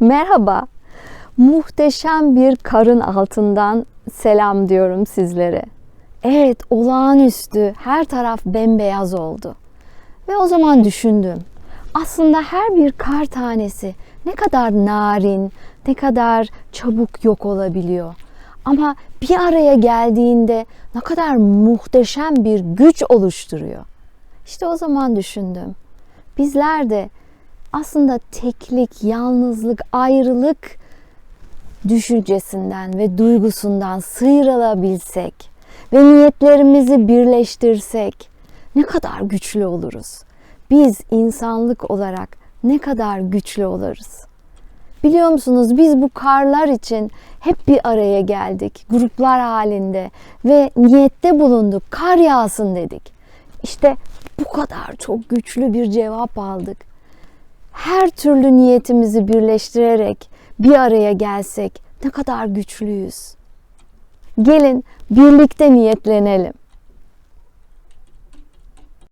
Merhaba. Muhteşem bir karın altından selam diyorum sizlere. Evet, olağanüstü. Her taraf bembeyaz oldu. Ve o zaman düşündüm. Aslında her bir kar tanesi ne kadar narin, ne kadar çabuk yok olabiliyor. Ama bir araya geldiğinde ne kadar muhteşem bir güç oluşturuyor. İşte o zaman düşündüm. Bizler de aslında teklik, yalnızlık, ayrılık düşüncesinden ve duygusundan sıyrılabilsek ve niyetlerimizi birleştirsek ne kadar güçlü oluruz. Biz insanlık olarak ne kadar güçlü oluruz. Biliyor musunuz biz bu karlar için hep bir araya geldik gruplar halinde ve niyette bulunduk. Kar yağsın dedik. İşte bu kadar çok güçlü bir cevap aldık. Her türlü niyetimizi birleştirerek bir araya gelsek ne kadar güçlüyüz. Gelin birlikte niyetlenelim.